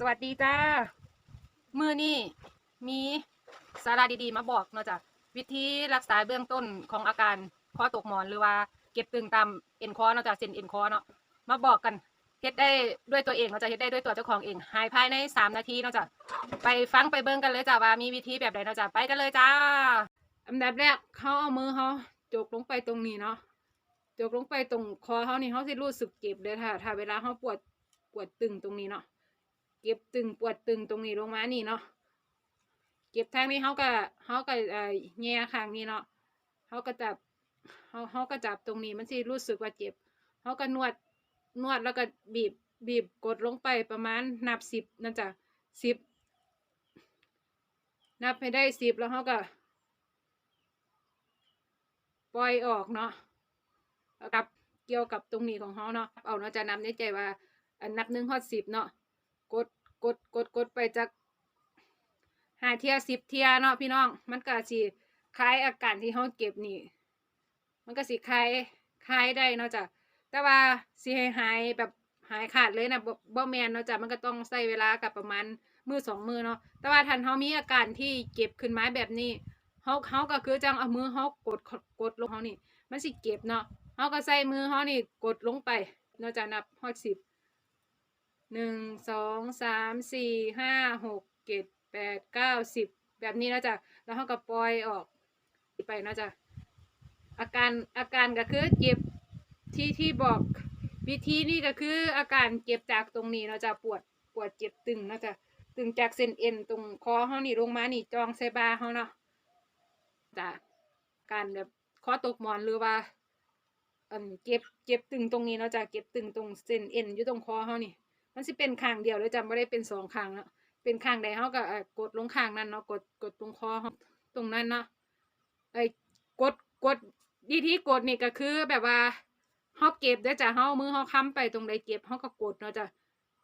สวัสดีจ้า มือนี่มีสาระดีๆ มาบอกเนาะจ้ะวิธีรักษาเบื้องต้นของอาการคอตกหมอนหรือว่าเก็บตึงตามเอ็นคอเนาะจ้ะเส้นเอ็นคอเนาะมาบอกกันเฮ็ดได้ด้วยตัวเองเนาะจ้ะเฮ็ดได้ด้วยตัวเจ้าของเองหายภายในสามนาทีเนาะจ้ะไปฟังไปเบิ่งกันเลยจ้ะว่ามีวิธีแบบใดเนาะจ้ะไปกันเลยจ้า อันดับแรกเขาเอามือเขาจกลงไปตรงนี้เนาะจกลงไปตรงคอเขานี่เขาสิรู้สึกเจ็บเลยถ้าถ้าเวลาเขาปวดปวดตึงตรงนี้เนาะ เก็บตึงปวดตึงตรงนี้ลงมานี่เนาะเก็บทางนี้เขาก็เขาก็เอ่อแง่ข้างนี้เนาะเขาก็จับเขาเขาก็จับตรงนี้มันสิรู้สึกว่าเจ็บเขาก็นวดนวดแล้วก็บีบบีบกดลงไปประมาณนับสิบนั่นจ้ะสิบนับให้ได้สิบแล้วเขาก็ปล่อยออกเนาะกับเกี่ยวกับตรงนี้ของเขาเนาะเอาเนาะจะนำในใจว่าอันนับหนึ่งฮอดสิบเนาะ กดกดกดไปจากหาเทียสิบเทียเนาะพี่น้อง มันก็สิคลายอาการที่เขาเก็บนี่ มันก็สิคลายคลายได้เนาะจ้ะแต่ว่าสิให้หายแบบหายขาดเลยนะบ่บ่แมนเนาะจ้ะมันก็ต้องใช้เวลากับประมาณมือสองมือเนาะแต่ว่าทันเขามีอาการที่เก็บขึ้นมาแบบนี้เขาเขาก็คือจังเอามือเขากดกดลงเขานี่ มันสิเก็บเนาะเขาก็ใส่มือเขานี่กดลงไปเนาะจ้ะนับฮอดสิบ หนึ่งสองสามสี่ห้าหกเจ็ดแปดเก้าสิบแบบนี้แล้วจ้ะแล้วเขาก็ปล่อยออกไปนะจ้ะอาการอาการก็คือเจ็บที่ที่บอกวิธีนี่ก็คืออาการเจ็บจากตรงนี้เนาะจ้ะปวดปวดเจ็บตึงนะจ้ะตึงจากเส้นเอ็นตรงคอเขานี่ลงมานี่จองใส่บาเขาเนาะจ้ะการแบบคอตกหมอนหรือว่าอันเจ็บเจ็บตึงตรงนี้เนาะจ้ะเจ็บตึงตรงเส้นเอ็นอยู่ตรงคอเขานี่ มันสิเป็นข้างเดียวเลยจำไม่ได้เป็นสองข้างเนาะเป็นข้างใดเขาก็เออกดลงข้างนั้นเนาะกดกดตรงคอตรงนั้นเนาะไอ้กดกดวิธีกดนี่ก็คือแบบว่าเขาเก็บได้จ้ะเขาเอามือเขาค้ำไปตรงใดเก็บเขาก็กดเนาะจ้ะ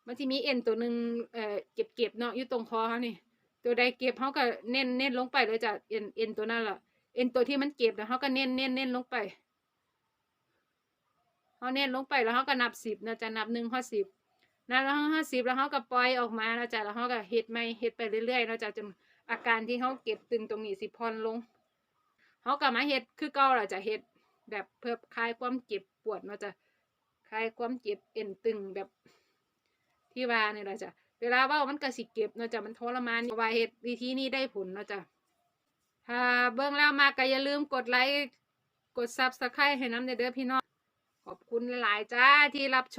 มันจะมีเอ็นตัวหนึ่งเอ่อเก็บเก็บเนาะอยู่ตรงคอเขานี่ ตัวใดเก็บเขาก็เน้นเน้นลงไปเลยจ้ะเอ็นเอ็นตัวนั้นแหละเอ็นตัวที่มันเก็บแล้วเขาก็เน้นเน้นเน้นลงไปเขาเน้นลงไปแล้วเขาก็นับสิบนะจะนับหนึ่งข้อสิบ นะแล้วห้าสิบแล้วเขาก็ปล่อยออกมาแล้วจ้ะแล้วเขาก็เฮ็ดไม่เฮ็ดไปเรื่อยๆแล้วจ้ะจนอาการที่เขาเก็บตึงตรงนี้สิพรลงเขาก็มาเฮ็ดคือเก่าแหละจ้ะเฮ็ดแบบเพื่อคลายความเจ็บปวดเนาจะคลายความเจ็บเอ็นตึงแบบที่ว่าเนี่แหละจ้ะเวลาว่ามันก็สิเก็บเนาจะมันทรมานเพราะว่าเฮ็ดวิธีนี้ได้ผลเนาจะถ้าเบิ่งแล้วมาก็อย่าลืมกดไลค์กดซับสไครต์ให้น้ำเด้อพี่น้องขอบคุณหลายๆจ้าที่รับชม